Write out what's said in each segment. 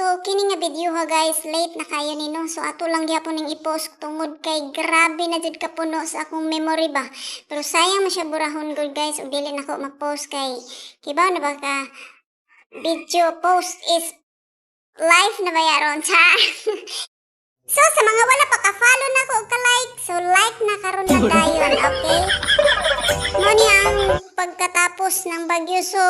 So kini nga video ha guys, late na kayo nino. So ato lang gyapon ning i-post tungod kay grabe na jud kapuno sa akong memory ba. Pero sayang man siya burahon gud guys ug dili nako ma-post kay kibaw na ba ka video post is live na ba yaron cha. so sa mga wala pa ka-follow na ko ka-like, so like na karon na dayon, okay? Mo ni ang pagkatapos ng bagyo so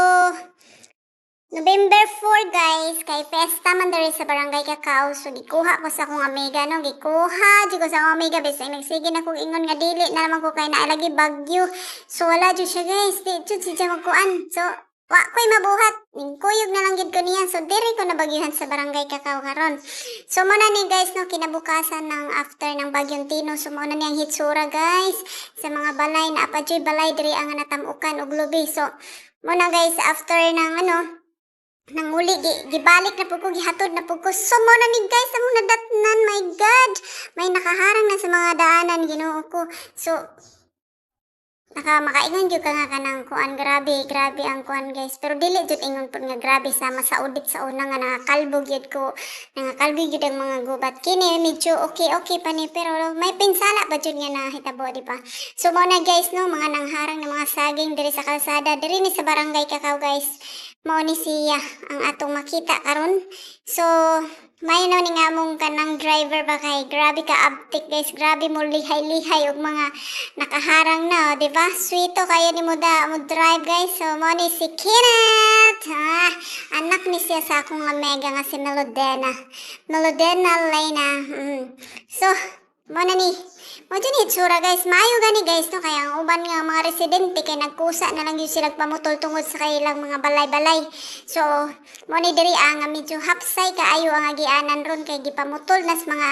November 4 guys, kay festa man diri sa barangay Kakao. So gikuha ko sa akong amiga no, gikuha di ko sa akong amiga bisay nagsige na kog ingon nga dili na naman ko kay nailagi bagyo. So wala jud siya guys, di jud siya magkuan. So wa ko'y mabuhat. Ning kuyog na lang gid ko niya. So diri ko nabagyuhan sa barangay Kakao karon. So mo na ni guys no kinabukasan ng after ng bagyong Tino. So mo na ni ang hitsura guys sa mga balay na apadyoy balay diri ang natamukan og lubi. So mo na guys after ng ano nanguli gi, gibalik na pugko gihatod na pugko so mo na ni guys among nadatnan my god. May nakaharang na sa mga daanan Ginoo ko. So naka makaingon gyud ka nga kanang kuan. Grabe grabe ang kuan guys. Pero dili jud ingon pud nga grabe sama sa audit sa una nga nakakalbo gyud ko. Nakakalbo gyud ang mga gubat. Kini medyo okay okay pa ni pero may pinsala ba jud nga nahitabo di ba? So mo na guys no? Mga nangharang na mga saging diri sa kalsada. Diri ni sa barangay Kakao guys mao ni siya ang atong makita karon. So may na ni ngamong kanang driver ba kay? Grabe ka abtik guys. Grabe mo lihay-lihay og mga nakaharang na di ba? Sweeto kayo ni mo da mo drive guys. So mao ni si Kenneth. Ha anak ni siya sa akong amiga nga si Melodena. Melodena Lena mm. so mo na ni mo dyan itsura guys. Maayo gani guys no? Kaya ang uban nga mga residente kay nagkusa na lang yun sila pamutol tungod sa kailang mga balay-balay. So mo diri ang nga medyo hapsay kaayo ang agianan ron kay gipamutol nas mga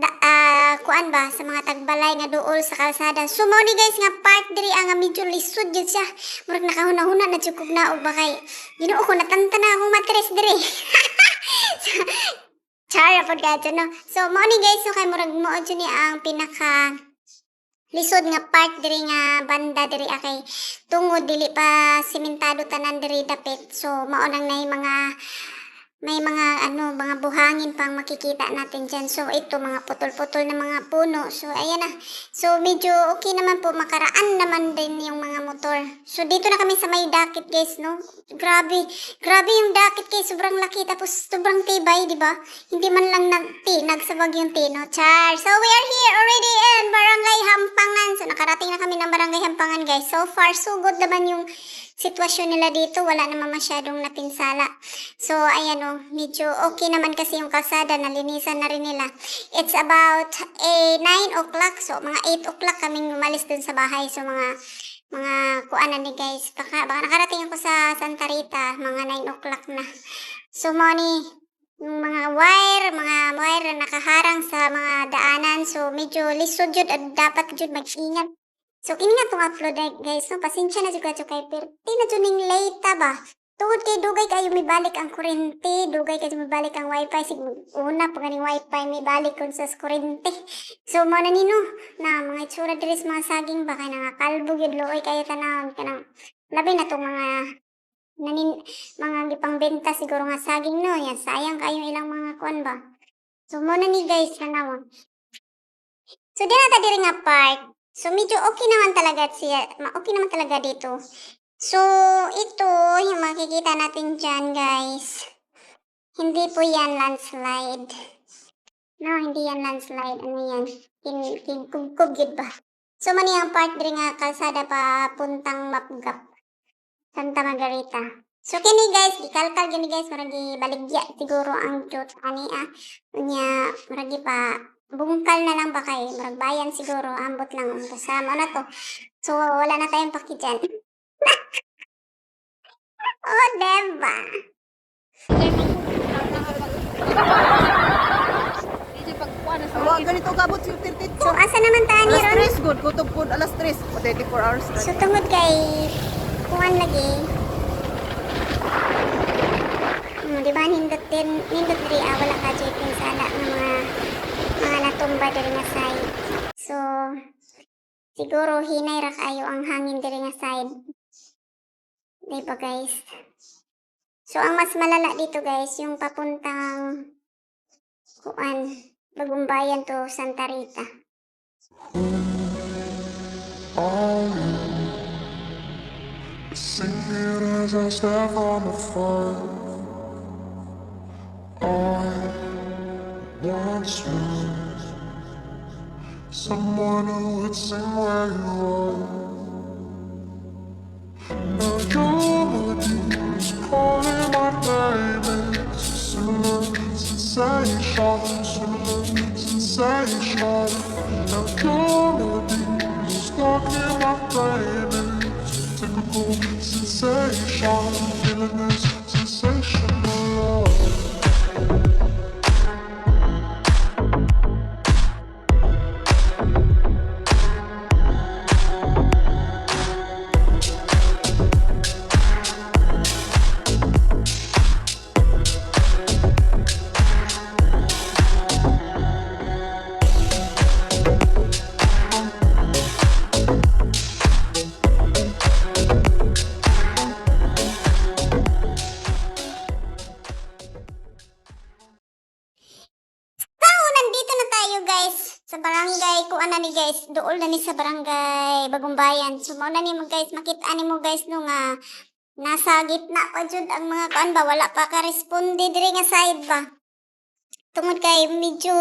da, ah, kuan ba sa mga tagbalay nga duol sa kalsada. So mo ni guys nga part diri ang nga medyo lisod jud siya. Murag nakahuna-huna na jud kog naog ba kay Ginoo ko natantana akong matres diri Chara pod ka no. So mo ni guys so kay murag mo ni ang pinaka lisod nga part diri nga banda diri akay tungod dili pa simentado tanan diri dapit. So mao nang nay mga may mga ano mga buhangin pang makikita natin dyan. So ito mga putol-putol na mga puno. So ayan na. So medyo okay naman po makaraan naman din yung mga motor. So dito na kami sa may dakit guys no. Grabe. Grabe yung dakit guys. Sobrang laki tapos sobrang tibay di ba? Hindi man lang nagtinag sa bagyong tino. Char. So we are here already in Barangay Hampangan. So nakarating na kami ng Barangay Hampangan guys. So far so good naman yung sitwasyon nila dito, wala naman masyadong napinsala. So, ayan o, medyo okay naman kasi yung kalsada, nalinisan na rin nila. It's about eh, 9 o'clock, so mga 8 o'clock kaming umalis dun sa bahay. So, mga mga kuanan ni guys, baka, baka nakarating ako sa Santa Rita, mga 9 o'clock na. So, money, yung mga wire, mga wire na nakaharang sa mga daanan. So, medyo lisod jud at dapat jud mag-ingat. So, kini nga itong upload eh, guys, no? Pasensya na jud ka kay pero di na jud ning late ba? Tungod kay dugay kayo may balik ang kurente, dugay kayo may balik ang wifi, sig una pa ganing wifi may balik kun sa kurente. So, mo na nino, na mga itsura diri sa mga saging ba kay nangakalbo gyud looy kayo tanawon kanang labi na tong mga nanin mga gipangbenta siguro nga saging no, yan sayang kayo ilang mga kuan ba. So, mo na ni guys tanawon. So, di na ta diri nga park. So, medyo okay naman talaga siya. Okay naman talaga dito. So, ito, yung makikita natin dyan, guys. Hindi po yan landslide. No, hindi yan landslide. Ano yan? Kin, kin, kugkog yun ba? So, mani ang part diri nga kalsada pa puntang Mapgap. Santa Margarita. So, kini guys, gikalkal gini guys, maragi baligya siguro ang jut ani ah. Unya, maragi pa bungkal na lang ba kay murag bayan siguro ambot lang ang kasama. Na to? So wala na tayong paki dyan. Oh diba? Sa Wa ganito kabot si tirtit so asa naman tayo ni Alas Ron 3 good, kutob pod alas 3. O 24 hours so tungod kay kuwan lagi. Hmm, di ba nindot din nindot diri ah, wala ka dyan pinsala ng mga mga natumba diri nga side so siguro hinay ra kayo ang hangin diri nga side di ba guys So ang mas malala dito guys, yung papuntang kuan, bagong bayan to Santa Rita. Sing it as I step on the fire. I once was someone who would sing where you are. Bagong Bayan. So, mao na ni mo guys, makita ni mo guys no nga nasa gitna pa jud ang mga kuan ba wala pa ka responde diri nga side ba. Tungod kay medyo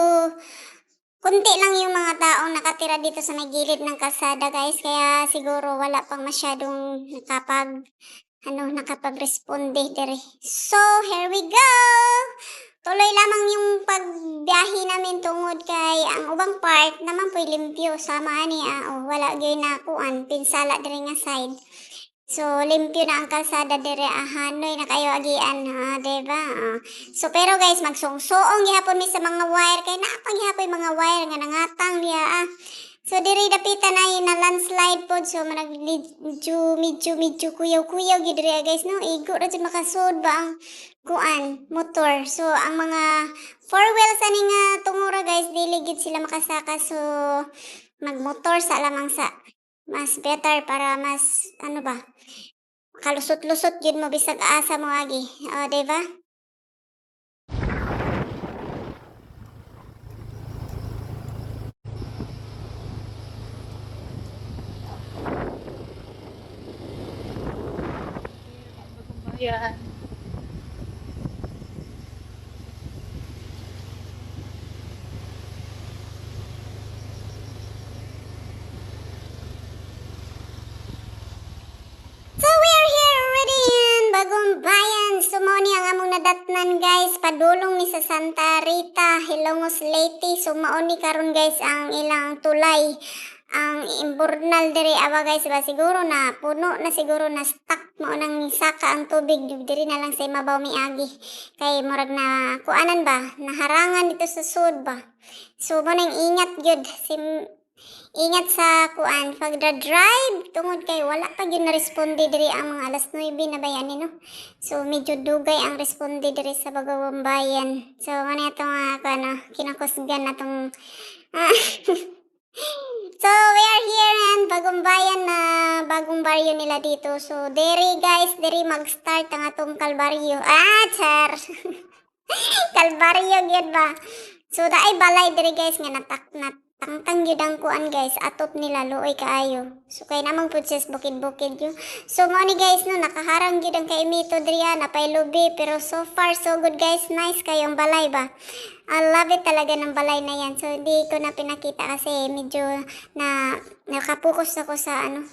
kunti lang yung mga taong nakatira dito sa may gilid ng kalsada guys kaya siguro wala pang masyadong nakapag ano nakapag-responde diri. So, here we go. Tuloy lamang yung pagbiyahe namin tungod kay ang ubang part naman po'y limpyo sama ani ah, oh, wala gyud na kuan pinsala diri nga side. So limpyo na ang kalsada diri ah, hanoy na kayo agian ha? Ah. So pero guys magsungsoong gihapon mi sa mga wire kay naapag gihapon mga wire nga nangatang diya ah. Diri dapitan ay na landslide pod so manag medyo medyo medyo kuyaw-kuyaw gid diri ah, guys no igo ra jud makasud ba ang kuan motor. So ang mga four wheels ani nga tungura guys dili gid sila makasaka so magmotor sa lamang sa mas better para mas ano ba kalusot-lusot yun mo bisag asa mo agi. O, diba? Ayan. So we're here already in Bagong Bayan. Sumoni ang among nadatnan guys. Padulong ni sa Santa Rita, Hilongos Leyte. So mauni karon guys ang ilang tulay. Ang imburnal diri awa guys ba? Siguro na puno na siguro na stuck mo nang saka ang tubig. Diri na lang sa imabaw miagi kay murag na kuanan ba? Naharangan dito sa sud ba? So mo ingat gyud. Sim Ingat sa kuan pag drive tungod kay wala pa gyud na responde diri ang mga alas 9 na bayan no. So medyo dugay ang responde diri sa Bagawang Bayan. So ano itong uh, ano, kinakusgan na tong ah. So we are here and Bagong Bayan na bagong baryo nila dito. So diri guys, diri mag-start ang atong kalbaryo. Ah, char. kalbaryo gyud ba? So daay balay diri guys nga natak nat ang kuan guys atop nila luoy kaayo. So kay namang pudses bukid-bukid yo. So mo ni guys no nakaharang gyud ang kay mito driya na pay lubi pero so far so good guys. Nice kayong balay ba? I love it talaga ng balay na yan. So hindi ko na pinakita kasi medyo na nakapokus ako sa ano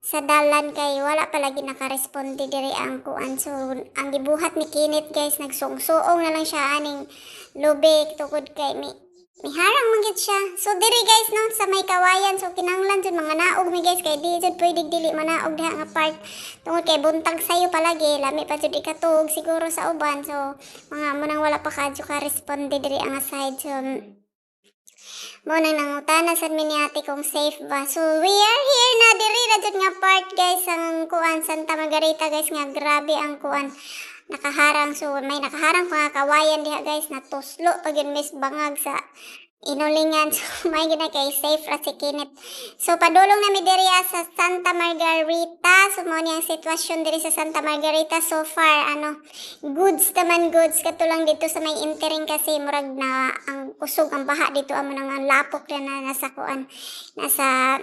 sa dalan kay wala palagi nakaresponde diri ang kuan. So ang gibuhat ni Kinit guys nagsungsuong na lang siya aning lubik tukod kay mi Miharang man gyud siya. So diri guys no sa may kawayan so kinanglan jud mga naog mi guys kay di jud pwede dili manaog diha nga part. Tungod kay buntag sayo palagi lami pa jud ikatug siguro sa uban so mga mo nang wala pa kadyo ka responde diri ang side so mo nang nangutana sa mi ate kung safe ba. So we are here na diri ra nga part guys ang kuan Santa Margarita guys nga grabe ang kuan nakaharang so may nakaharang nga kawayan diha guys na tuslo pag yun mis bangag sa inulingan. So, may gina kay safe ra si Kenneth. So, padulong na mi diri sa Santa Margarita. So, mo ang sitwasyon diri sa Santa Margarita so far. Ano, goods naman goods. Katulang dito sa may intering kasi murag na ang kusog ang baha dito. Amo nang ang lapok na nasa kuan. Nasa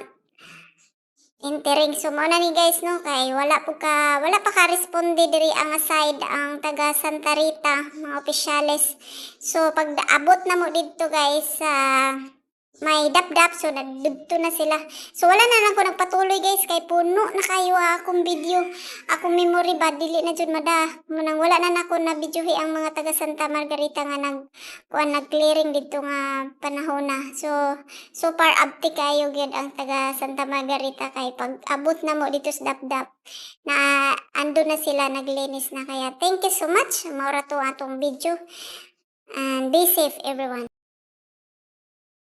Intering so mo na ni guys no kay wala po ka wala pa ka responde diri ang side ang taga Santa Rita mga opisyales. So pag abot na mo dito guys sa may dap-dap so nadugto na sila. So wala na lang ko nagpatuloy guys kay puno na kayo ah, akong video. Akong memory ba dili na jud mada. Munang wala na nako na videohi ang mga taga Santa Margarita nga nag kuan nag-clearing dito nga panahon na. So super abti kayo gyud ang taga Santa Margarita kay pag abot na mo dito sa dap-dap na ando na sila naglinis na kaya thank you so much. Maura to atong video. And be safe everyone.